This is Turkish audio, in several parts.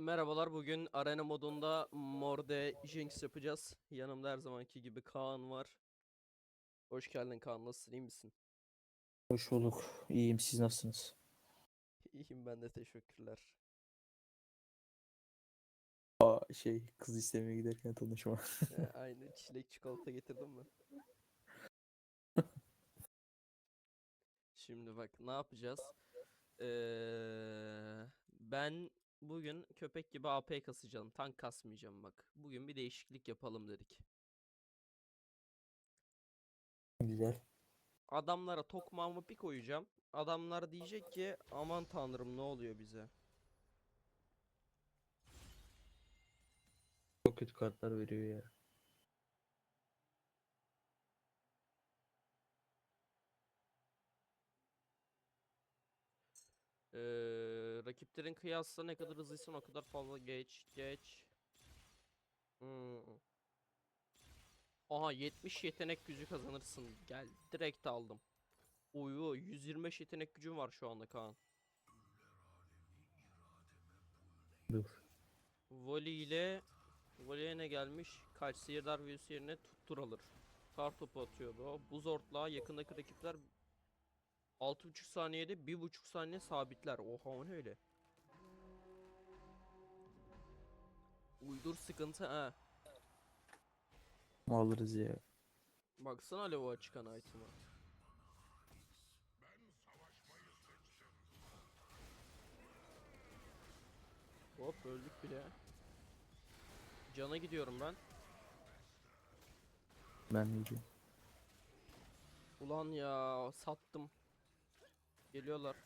Merhabalar bugün arena modunda Morde Jinx yapacağız. Yanımda her zamanki gibi Kaan var. Hoş geldin Kaan nasılsın iyi misin? Hoş bulduk. İyiyim. Siz nasılsınız? İyiyim ben de teşekkürler. Aa, şey kız istemeye giderken tanışma. Aynı çilek çikolata getirdim mi? Şimdi bak ne yapacağız? Ee, ben bugün köpek gibi AP kasacağım. Tank kasmayacağım bak. Bugün bir değişiklik yapalım dedik. Güzel. Adamlara tokmağımı bir koyacağım. Adamlar diyecek ki aman tanrım ne oluyor bize? Çok kötü kartlar veriyor ya. Rakiplerin kıyasla ne kadar hızlıysan o kadar fazla geç geç. Hmm. Aha 70 yetenek gücü kazanırsın. Gel direkt aldım. Uyu 125 yetenek gücüm var şu anda Kaan. Dur. Voli ile Voli'ye ne gelmiş? Kaç sihirdar büyüsü yerine tuttur alır. Kar topu atıyordu o. Buz ortlağı yakındaki rakipler 6.5 saniyede 1.5 saniye sabitler. Oha o ne öyle? Uydur sıkıntı ha. Alırız ya. Baksana lavuğa çıkan item'a. Hop öldük bile. Cana gidiyorum ben. Ben gidiyorum. Ulan ya sattım. Geliyorlar.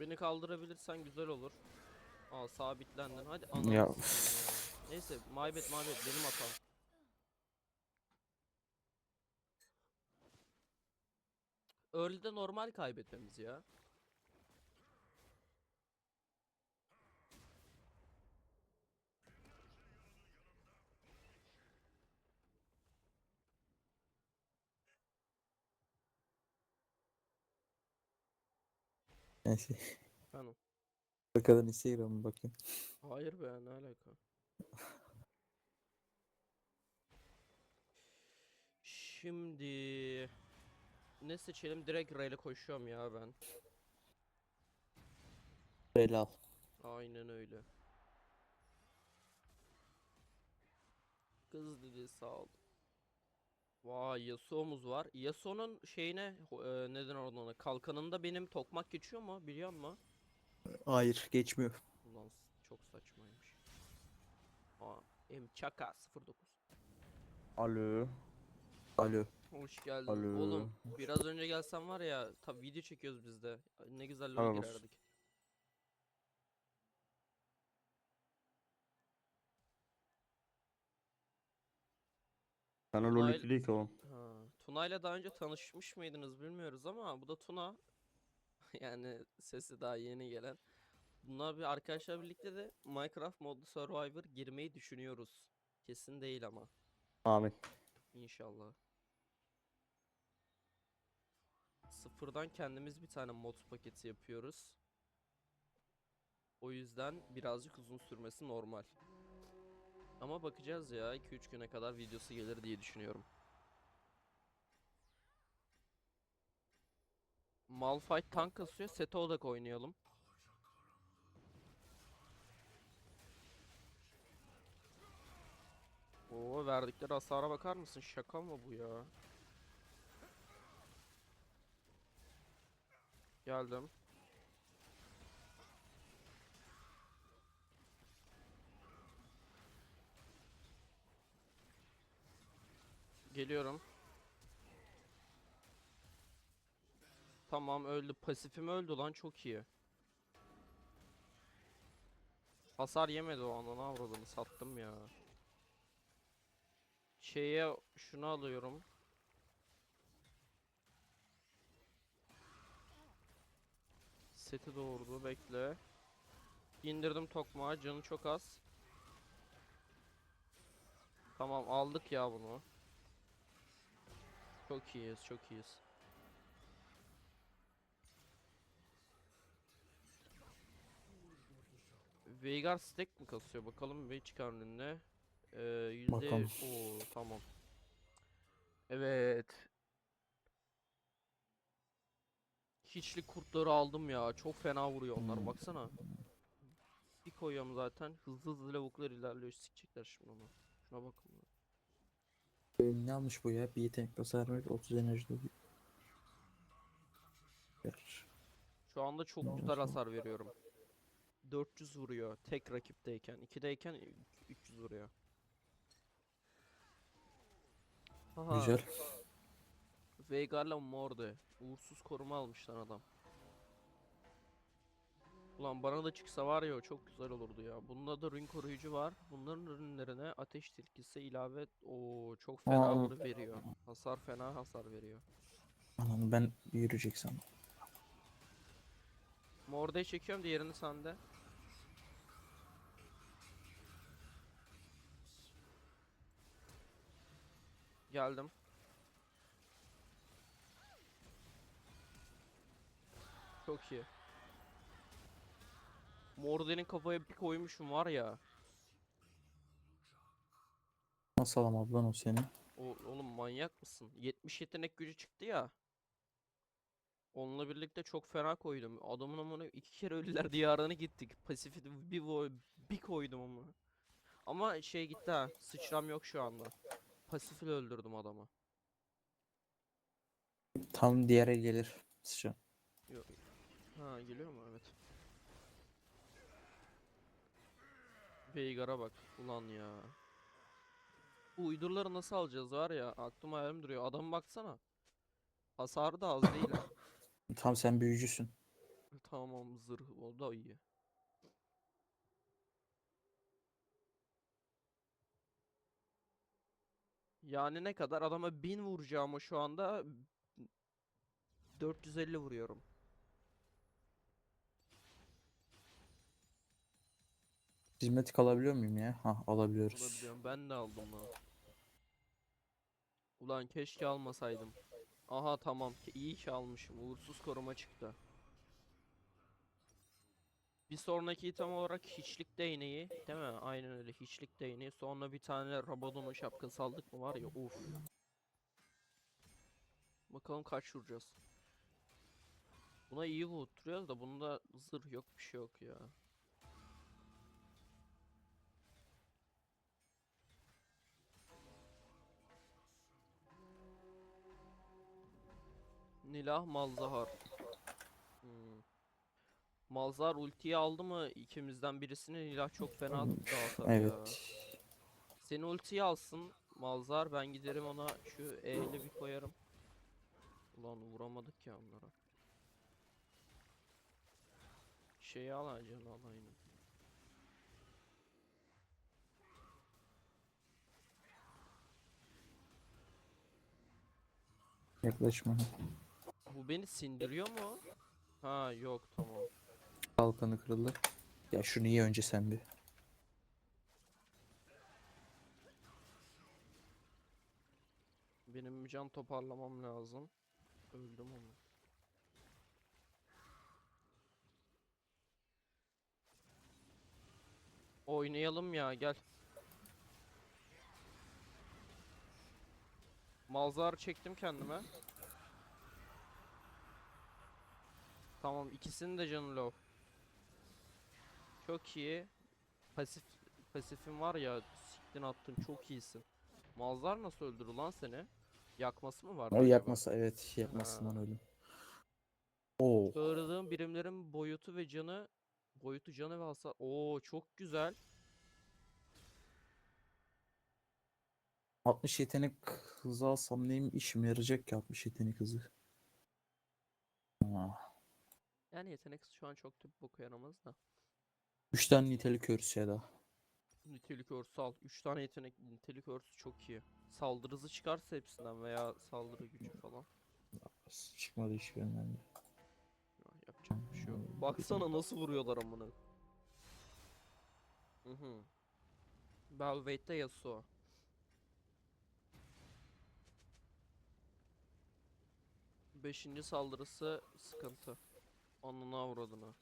Beni kaldırabilirsen güzel olur. Aa sabitlendin. Hadi ananı Ya, ya. Neyse maybet maybet benim hatam. Early'de normal kaybetmemiz ya. Neyse. Tamam. Bakalım Instagram'a bakayım. Hayır be ne alaka? Şimdi ne seçelim? Direkt R'yle koşuyorum ya ben. Böyle al. Aynen öyle. Kız dedi sağ ol. Vay Yasuo'muz var. Yasuo'nun şeyine e, neden ona kalkanında benim tokmak geçiyor mu biliyor musun? Hayır geçmiyor. Ulan çok saçmaymış. Aa, Emçaka 09. Alo. Alo. Hoş geldin. Alo. Oğlum biraz önce gelsen var ya tabi video çekiyoruz biz de. Ne güzel LoL Tamam. girerdik. Sana LoL ikili değil ki oğlum. Ha, Tuna'yla daha önce tanışmış mıydınız bilmiyoruz ama bu da Tuna. Yani sesi daha yeni gelen. Bunlar bir arkadaşlar birlikte de Minecraft modlu Survivor girmeyi düşünüyoruz. Kesin değil ama. Amin. İnşallah. Sıfırdan kendimiz bir tane mod paketi yapıyoruz. O yüzden birazcık uzun sürmesi normal. Ama bakacağız ya 2-3 güne kadar videosu gelir diye düşünüyorum. Malphite tank kasıyor. Sete odak oynayalım. Oo verdikleri hasara bakar mısın? Şaka mı bu ya? Geldim. Geliyorum. Tamam öldü. Pasifim öldü lan çok iyi. Hasar yemedi o anda ne avradını sattım ya. Şeye şunu alıyorum. Seti doğurdu bekle. İndirdim tokmağı canı çok az. Tamam aldık ya bunu. Çok iyiyiz, çok iyiyiz. Veigar stack mi kasıyor? Bakalım bir çıkar önüne. Ee, yüzde... Bakalım. Oo, tamam. Evet. Hiçlik kurtları aldım ya. Çok fena vuruyor onlar. Hmm. Baksana. Bir koyuyorum zaten. Hızlı hızlı lavuklar ilerliyor. Sikecekler şimdi onu. Şuna bakın. Ne almış bu ya? Bir yetenek hasar ver 30 enerji. Ver. Şu anda çok Ne güzel olmuş bu? hasar veriyorum. 400 vuruyor tek rakipteyken. 2'deyken 300 vuruyor. Aha, Güzel. Veigar'la Morde. Uğursuz koruma almışlar adam. Ulan bana da çıksa var ya çok güzel olurdu ya. Bunda da rün koruyucu var. Bunların ürünlerine ateş tilkisi ilave o çok fena Aa, vuru veriyor. Hasar fena hasar veriyor. Ananı ben yürüyecek sandım. Çekiyorum diğerini sende. Geldim. Çok iyi. Morde'nin kafaya bir koymuşum var ya. Nasıl alamadı lan o seni? O, oğlum manyak mısın? 70 yetenek gücü çıktı ya. Onunla birlikte çok fena koydum. Adamın amına iki kere ölüler diyarına gittik. Pasifi bir vo- bir koydum ama. Ama şey gitti ha. Sıçram yok şu anda. Pasifle öldürdüm adamı. Tam diğer el gelir. Sıçra. Yok. Ha geliyor mu? Evet. Veigar'a bak. Ulan ya. Bu uydurları nasıl alacağız var ya. Aklım hayalim duruyor. Adam baksana. Hasarı da az değil ha. Tam sen büyücüsün. Tamam zırh o da iyi. Yani ne kadar adama 1000 vuracağım şu anda 450 vuruyorum. Hizmetik alabiliyor muyum ya? Ha alabiliyoruz. Olabiliyorum. Ben de aldım lan. Ulan keşke almasaydım. Aha tamam iyi ki almışım. Uğursuz koruma çıktı. Bir sonraki item olarak hiçlik değneği değil mi? Aynen öyle hiçlik değneği. Sonra bir tane Rabadon'un şapkası aldık mı var ya uf. Bakalım kaç vuracağız. Buna iyi vurduruyoruz da bunda zırh yok bir şey yok ya. Nilah Malzahar. Hmm. Malzahar ultiyi aldı mı ikimizden birisini Nilah çok fena dağıtar ya. Evet. Seni ultiyi alsın Malzahar ben giderim ona şu E ile bir koyarım. Ulan vuramadık ya onlara. Şeyi al canı al aynen. Yaklaşma. Bu beni sindiriyor mu? Ha yok tamam. Kalkanı kırıldı. Ya şunu ye önce sen bir. Benim can toparlamam lazım. Öldüm ama. Oynayalım ya gel. Malzar çektim kendime. Tamam ikisinin de canı low. Çok iyi. Pasif pasifin var ya siktin attın çok iyisin. Malzar nasıl öldürür lan seni? Yakması mı var? O yakması evet yakmasından öldüm. Oo. Çağırdığım birimlerin boyutu ve canı boyutu canı ve hasar. Oo çok güzel. 60 yetenek hızı alsam neyim işime yarayacak ki 60 yetenek hızı. Aa. Yani yetenek şu an çok da boku yaramaz da. 3 tane nitelik örsü ya da. Nitelik örsü al. 3 tane yetenek nitelik örsü çok iyi. Saldırı hızı çıkarsa hepsinden veya saldırı gücü falan. Çıkmadı hiçbirinden de. Ya, yapacak bir şey yok. Baksana nasıl vuruyorlar amına. Hı hı. Belvade'de Yasuo. Beşinci saldırısı sıkıntı. Onuna avradına.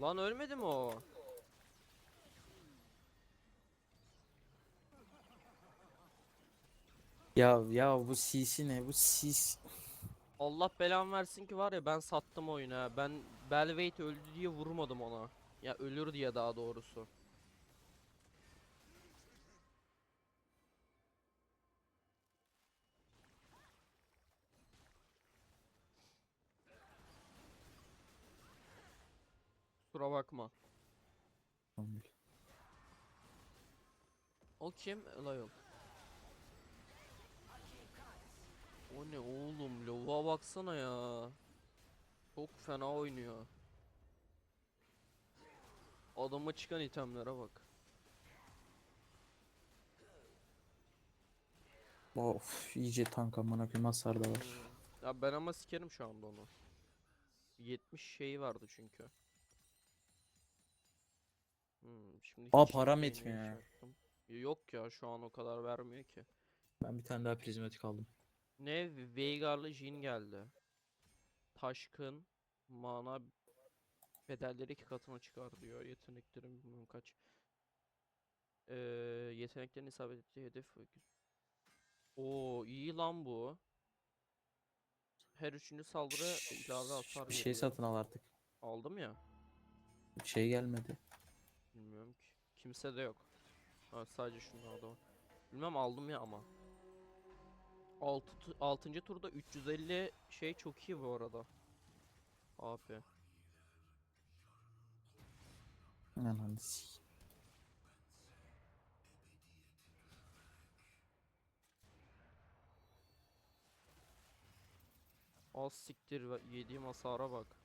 Lan ölmedi mi o? Ya ya bu CC ne? Bu CC. Allah belamı versin ki var ya ben sattım oyunu ha. Ben Belveit öldü diye vurmadım ona. Ya ölür diye daha doğrusu. Kusura bakma. O kim? Lion. O ne oğlum? Lova baksana ya. Çok fena oynuyor. Adama çıkan itemlere bak. Of iyice tank amına koyayım hasar da var. Ya ben ama sikerim şu anda onu. 70 şeyi vardı çünkü. Hmm, şimdi Aa, hiç param şeyini yetmiyor ya. Yok ya şu an o kadar vermiyor ki. Ben bir tane daha prizmatik aldım. Ne? Veigar'lı Jhin geldi. Taşkın mana bedelleri iki katına çıkar diyor. Yeteneklerin bilmem kaç. Ee, yeteneklerin isabet ettiği hedef. Oo iyi lan bu. Her üçüncü saldırı ilave hasar Bir şey veriyor. satın al artık. Aldım ya. Bir şey gelmedi. Bilmiyorum ki. Kimse de yok. Ha, sadece şunlarda var. Bilmem aldım ya ama. 6 6. turda 350 şey çok iyi bu arada. AP. Ananı. Az siktir yediğim hasara bak.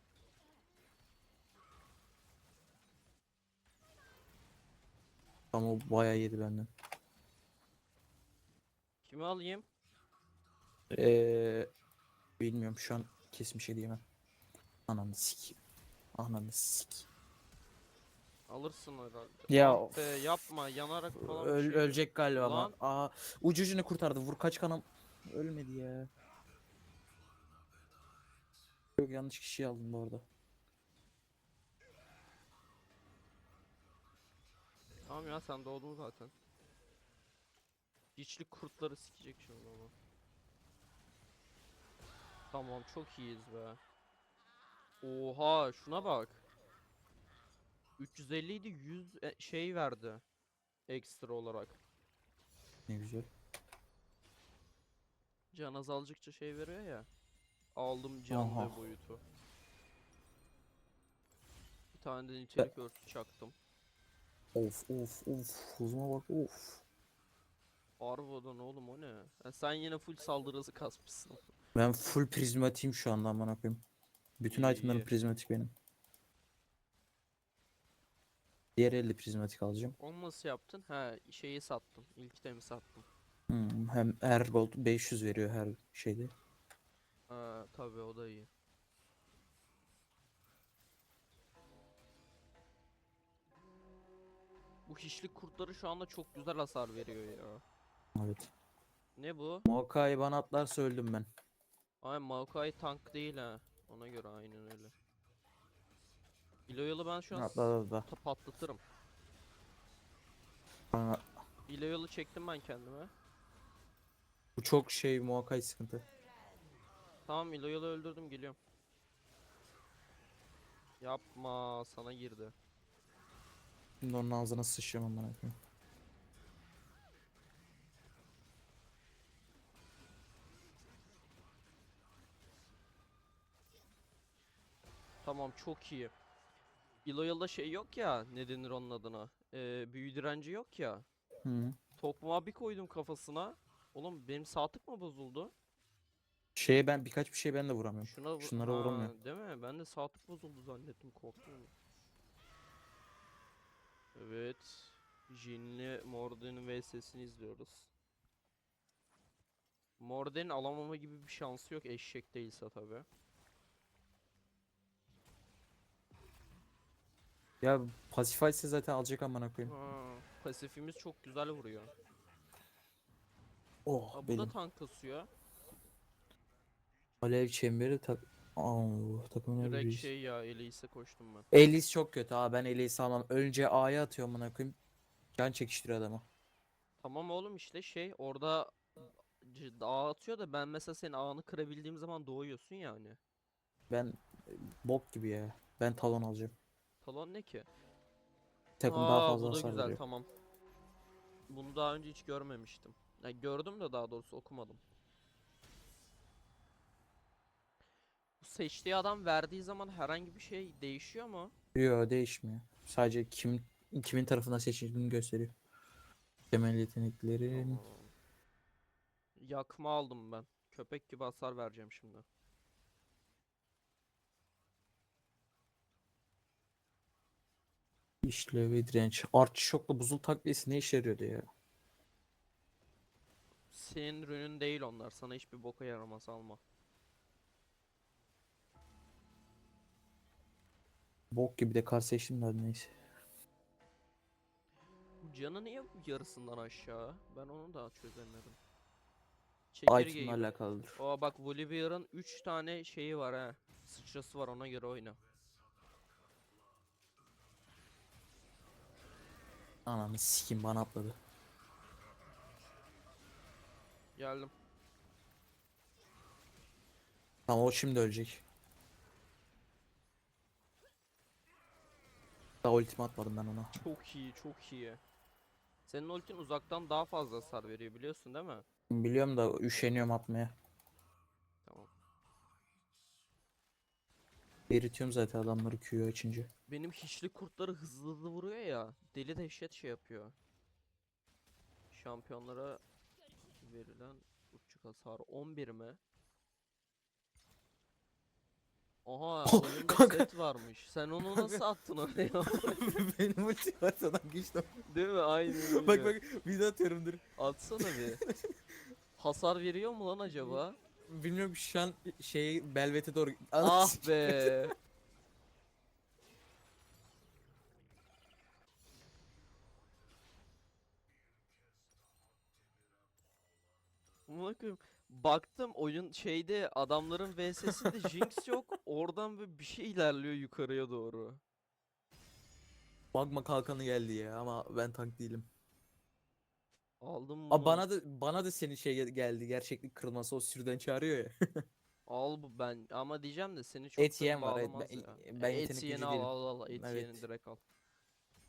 Ama o bayağı yedi benden. Kimi alayım? Eee bilmiyorum şu an kesin bir şey diyemem. Ananı sik. Ananı sik. Alırsın herhalde. Ya Ah of. yapma yanarak falan bir Öl, şey. ölecek galiba Lan. ama. Aa ucucunu kurtardı. Vur kaç kanım. Ölmedi ya. Yok yanlış kişiyi aldım bu arada. Tamam ya sen doğdun zaten. Hiçlik kurtları sikecek şimdi onu. Tamam çok iyiyiz be. Oha şuna bak. 350 idi 100 e- şey verdi. Ekstra olarak. Ne güzel. Can azaldıkça şey veriyor ya. Aldım can ve boyutu. Bir tane de nitelik örtü çaktım. Of of of. Hızıma bak of. Harbiden oğlum o ne? Ha, sen yine full saldırısı kasmışsın. Ben full prizmatiyim şu anda amına koyayım. Bütün İyi, itemlerim iyi. prizmatik benim. Diğer elde prizmatik alacağım. Onu nasıl yaptın? Ha şeyi sattım. İlk temi sattım. Hmm, hem her gold 500 veriyor her şeyde. Ha tabii o da iyi. Bu hiçlik kurtları şu anda çok güzel hasar veriyor ya. Evet. Ne bu? Mokai bana atlarsa öldüm ben. Ay Maokai tank değil ha. Ona göre aynen öyle. Iloyal'ı ben şu an Atladı da. ta- patlatırım. Bana- Iloyal'ı çektim ben kendime. Bu çok şey Mokai sıkıntı. Tamam Iloyal'ı öldürdüm geliyorum. Yapma sana girdi. Şimdi onun ağzına sıçacağım amına koyayım. Tamam çok iyi. Iloyal'da şey yok ya ne denir onun adına. Ee, büyü direnci yok ya. Hı. Tokmağa bir koydum kafasına. Oğlum benim sağ tık mı bozuldu? Şeye ben birkaç bir şey ben de vuramıyorum. Şuna Şunlara Ha, vuramıyorum. Değil mi? Ben de sağ tık bozuldu zannettim korktum. Evet. Jin'le Morden'in vs'sini izliyoruz. Morden'in alamama gibi bir şansı yok eşek değilse tabi. Ya Pacify ise zaten alacak amına koyayım. Ha, Pasifimiz çok güzel vuruyor. Oh Aa, bu benim. da tank kasıyor. Alev çemberi tak... Aa, takımın Direkt öldüğü şey ya Elise koştum ben. Elis çok kötü ha ben Elis'i almam. Önce A'ya atıyorum buna koyayım. Can çekiştiriyor adamı. Tamam oğlum işte şey orada ağ atıyor da ben mesela senin ağını kırabildiğim zaman doğuyorsun yani. Ben bok gibi ya. Ben talon alacağım. Talon ne ki? Takım Aa, daha fazla bu da güzel veriyor. tamam. Bunu daha önce hiç görmemiştim. Ya gördüm de daha doğrusu okumadım. Seçtiği adam verdiği zaman herhangi bir şey değişiyor mu? Yok değişmiyor. Sadece kim kimin tarafından seçildiğini gösteriyor. Temel yeteneklerin. Yakma aldım ben. Köpek gibi hasar vereceğim şimdi. işlevi direnç. Artçı şokla buzul takviyesi ne işe yarıyordu ya? Senin rünün değil onlar. Sana hiçbir boka yaramaz alma. Bok gibi de kar seçtim de neyse. Bu canı niye yarısından aşağı? Ben onu da çözemedim. Item'la alakalıdır. Aa bak Volibear'ın 3 tane şeyi var ha. Sıçrası var ona göre oyna. Ananı sikim bana atladı. Geldim. Tamam o şimdi ölecek. Daha ultimi atmadım ben ona. Çok iyi, çok iyi. Senin ultin uzaktan daha fazla hasar veriyor biliyorsun değil mi? Biliyorum da üşeniyorum atmaya. Tamam. Eritiyorum zaten adamları Q'yu açınca. Benim hiçli kurtları hızlı hızlı vuruyor ya. Deli dehşet şey yapıyor. Şampiyonlara verilen uçuk hasar 11 mi? Oha oyunda Kanka. set varmış. Sen onu nasıl attın oraya? Benim ultim var sana güçlü. Değil mi? Öyle. bak bak video atıyorum dur. Atsana bir. Hasar veriyor mu lan acaba? Bilmiyorum şu an şey Belvet'e doğru. ah be. Koyayım. Baktım oyun şeyde adamların VS'sinde Jinx yok. Oradan böyle bir şey ilerliyor yukarıya doğru. Magma kalkanı geldi ya ama ben tank değilim. Aldım Aa, bunu. bana da bana da senin şey gel- geldi. Gerçeklik kırılması o sürüden çağırıyor ya. Al bu ben ama diyeceğim de seni çok Et yiyen var, bağlamaz ben- ya. ben E, et yetenekli yiyeni değilim. al al al et Evet. yiyeni direkt al.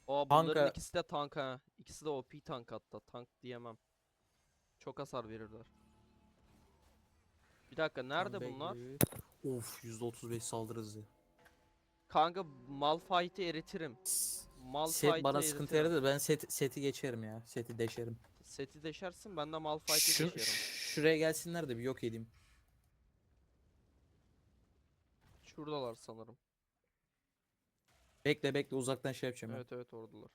Aa bunların Tanka- ikisi de tank ha. İkisi de OP tank hatta. Tank diyemem. Çok hasar verirler. Bir dakika nerede bunlar? Of %35 saldırı hızı. Kanka Malphite'i eritirim. Malphite'i Set bana sıkıntı eritirim. yaradı. Ben set, seti geçerim ya. Seti deşerim. Seti deşersin ben de Malphite'i Şu, deşerim. şuraya gelsinler de bir yok edeyim. Şuradalar sanırım. Bekle bekle uzaktan şey yapacağım. Evet evet oradalar.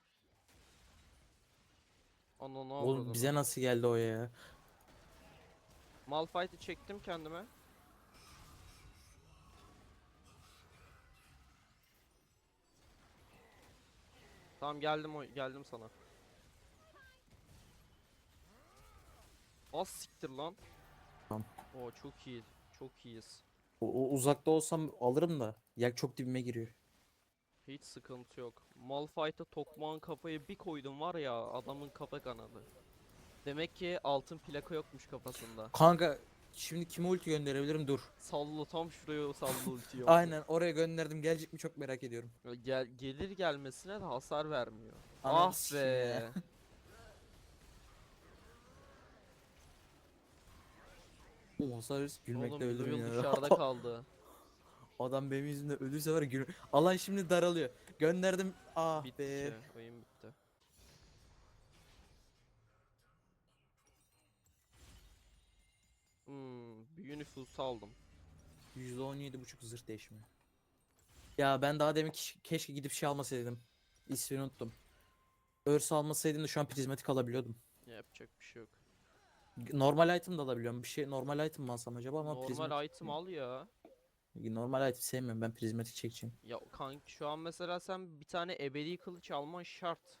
Ana ne Oğlum bize nasıl geldi o ya? Malphite'i çektim kendime. Tamam geldim o geldim sana. Az siktir lan. Tamam. Oo çok iyi. Çok iyiyiz. O, o uzakta olsam alırım da. Yak çok dibime giriyor. Hiç sıkıntı yok. Malphite'a tokmağın kafayı bir koydum var ya adamın kafa kanadı. Demek ki altın plaka yokmuş kafasında. Kanka şimdi kime ulti gönderebilirim? Dur. Salla tam şuraya salla ultiyi. Aynen oraya gönderdim. Gelecek mi çok merak ediyorum. Ya Gel, gelir gelmesine de hasar vermiyor. Ananı ah ya. be. O hasar gülmekte Oğlum ölürüm ya. dışarıda kaldı. Adam benim yüzümden ölürse var ya gül. Alan şimdi daralıyor. Gönderdim. Ah bitti. be. Oyun bitti. Hmm, büyü nüfusu aldım. %17.5 zırh değişimi. Ya ben daha demin keş- keşke gidip şey almasaydım. İsmini unuttum. Örs almasaydım da şu an prizmatik alabiliyordum. Yapacak bir şey yok. Normal item da alabiliyorum. Bir şey normal item mi alsam acaba ama Normal prizmatik. item al ya. Normal item sevmiyorum ben prizmatik çekeceğim. Ya kanka şu an mesela sen bir tane ebedi kılıç alman şart.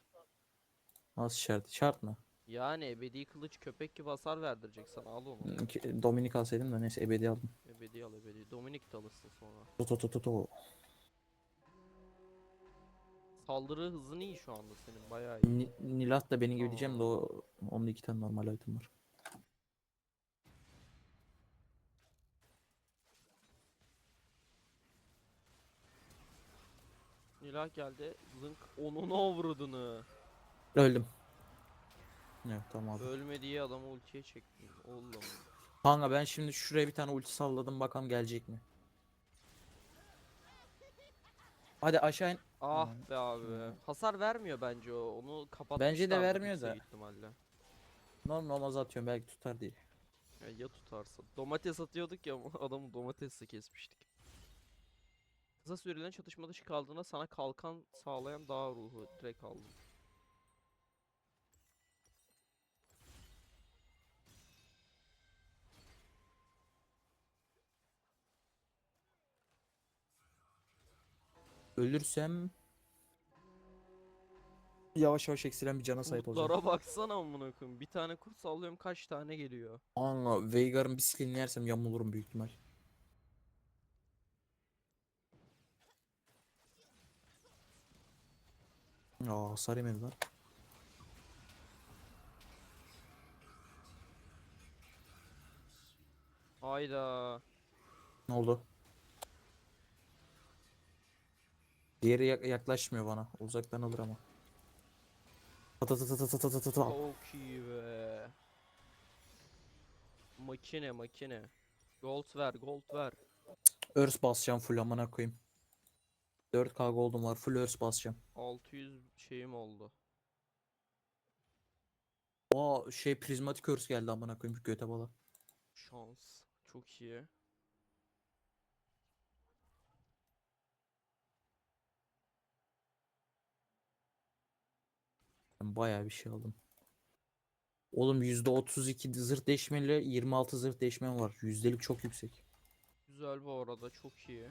Nasıl şart? Şart mı? Yani ebedi kılıç köpek gibi hasar verdirecek sana al onu. Ki- Dominik alsaydım da neyse ebedi aldım. Ebedi al ebedi. Dominik de alırsın sonra. To to to to to. Saldırı hızın iyi şu anda senin bayağı iyi. Ni- Nilat da benim gibi diyeceğim de o onun iki tane normal item var. Nilah geldi. Zınk onun avradını. Öldüm. Evet tamam abi. Ölme diye adamı ultiye çektim. Oğlum. Kanka ben şimdi şuraya bir tane ulti salladım bakalım gelecek mi? Hadi aşağı in. Ah be abi. Hasar vermiyor bence o. Onu kapatmışlar. Bence de vermiyor da. ihtimalle. Normal olmaz atıyorum belki tutar diye. Ya, ya tutarsa. Domates atıyorduk ya adamı domatesle kesmiştik. Kısa süreli çatışma dışı kaldığında sana kalkan sağlayan dağ ruhu direkt aldım. Ölürsem yavaş yavaş eksilen bir cana sahip olacağım. Kurtlara baksana amına koyayım. Bir tane kurt sallıyorum kaç tane geliyor. Anga Veigar'ın bisikletini yersem yamulurum büyük ihtimal. Aa hasar yemedi lan. Hayda. Ne oldu? Diğeri yak- yaklaşmıyor bana. Uzaktan alır ama. Ta ta ta ta ta ta ta ta ta ta. Çok iyi be. Makine makine. Gold ver gold ver. Örs basacağım full amına koyayım. 4K gold'um var. Full örs basacağım. 600 şeyim oldu. Aa şey prizmatik örs geldi amına koyayım göte bala. Şans. Çok iyi. Ben bayağı bir şey aldım. Oğlum %32 zırh değişmeli 26 zırh değişmen var. Yüzdelik çok yüksek. Güzel bu arada çok iyi.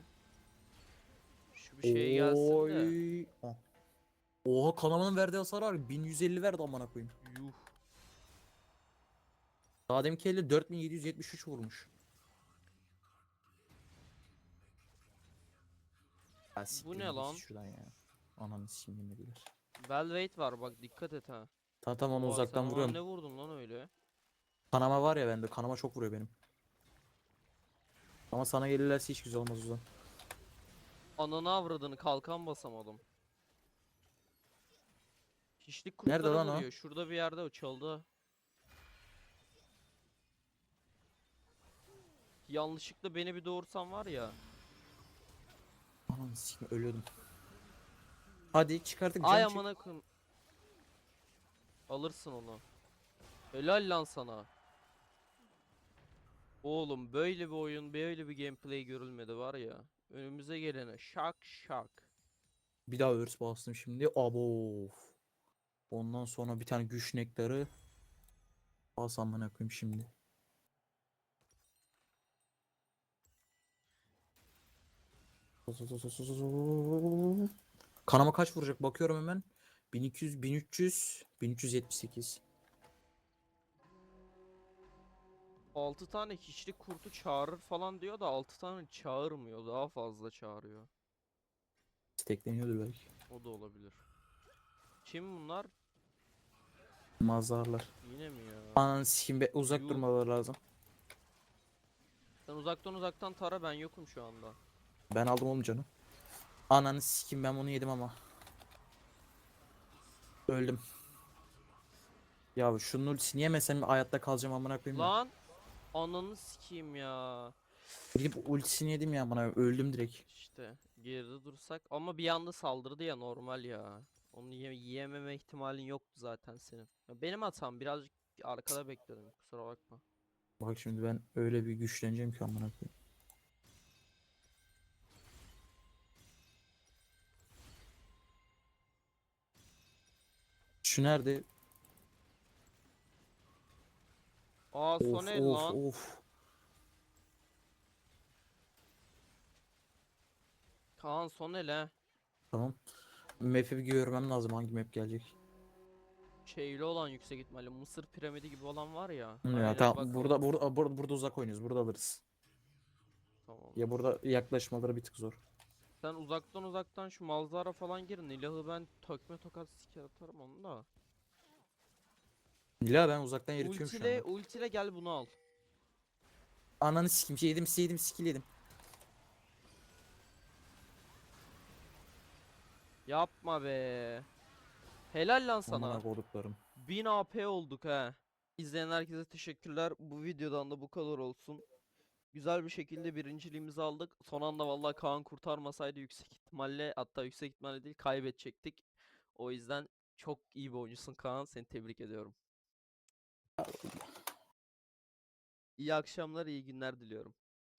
Şu bir şey gelsin de. Oy. Ah. Oha kanamanın verdiği hasar var. 1150 verdi amına koyayım. Yuh. Daha deminki elde 4773 vurmuş. Ya siktir ne git lan? Şuradan ya. Ananı sikeyim dediler. Velvet var bak dikkat et ha. Tamam tamam onu Oha, uzaktan sen ona vuruyorum. Ne vurdun lan öyle? Kanama var ya bende. Kanama çok vuruyor benim. Ama sana gelirlerse hiç güzel olmaz o zaman. Ananı avradını kalkan basamadım. Hiçlik Nerede lan o? vuruyor. Şurada bir yerde o çaldı. Yanlışlıkla beni bir doğursan var ya. Ananı sikeyim ölüyordum. Hadi çıkarttık Ay amına koyayım. Alırsın onu. Helal lan sana. Oğlum böyle bir oyun, böyle bir gameplay görülmedi var ya. Önümüze gelene şak şak. Bir daha örs bastım şimdi. Abo. Ondan sonra bir tane güç nektarı. Bas amına koyayım şimdi. Kanama kaç vuracak bakıyorum hemen. 1200, 1300, 1378. 6 tane hiçlik kurtu çağırır falan diyor da 6 tane çağırmıyor. Daha fazla çağırıyor. Stekleniyordur belki. O da olabilir. Kim bunlar? Mazarlar. Yine mi ya? Ananı sikeyim be uzak Yuh. durmaları lazım. Sen uzaktan uzaktan tara ben yokum şu anda. Ben aldım oğlum canım. Ananı sikeyim ben bunu yedim ama. Öldüm. Ya şunun ultisini yemesem hayatta kalacağım amına koyayım. ya. Lan ananı sikeyim ya. Gidip ultisini yedim ya amına öldüm direkt. İşte geride dursak ama bir anda saldırdı ya normal ya. Onu ye- yiyememe ihtimalin yoktu zaten senin. Ya benim hatam birazcık arkada bekledim kusura bakma. Bak şimdi ben öyle bir güçleneceğim ki amına koyayım. Şu nerede? Aa Of son el of lan. of. Kaan son el he. Tamam. Map'i bir görmem lazım hangi map gelecek. şeyli olan yüksek ihtimalle Mısır piramidi gibi olan var ya. Ya tamam bak burada burada burada uzak oynuyoruz. Burada alırız. Tamam. Ya burada yaklaşmaları bir tık zor. Sen uzaktan uzaktan şu Malzara falan girin. Nilah'ı ben tökme tokat siker atarım onu da. Nila ben uzaktan yürütüyorum şu Ultile, anda. ultile gel bunu al. Ananı sikim şey yedim yedim skill yedim. Yapma be. Helal lan sana. Amına koduklarım. 1000 AP olduk he. İzleyen herkese teşekkürler. Bu videodan da bu kadar olsun. Güzel bir şekilde birinciliğimizi aldık. Son anda vallahi Kaan kurtarmasaydı yüksek ihtimalle hatta yüksek ihtimalle değil kaybedecektik. O yüzden çok iyi bir oyuncusun Kaan. Seni tebrik ediyorum. İyi akşamlar, iyi günler diliyorum.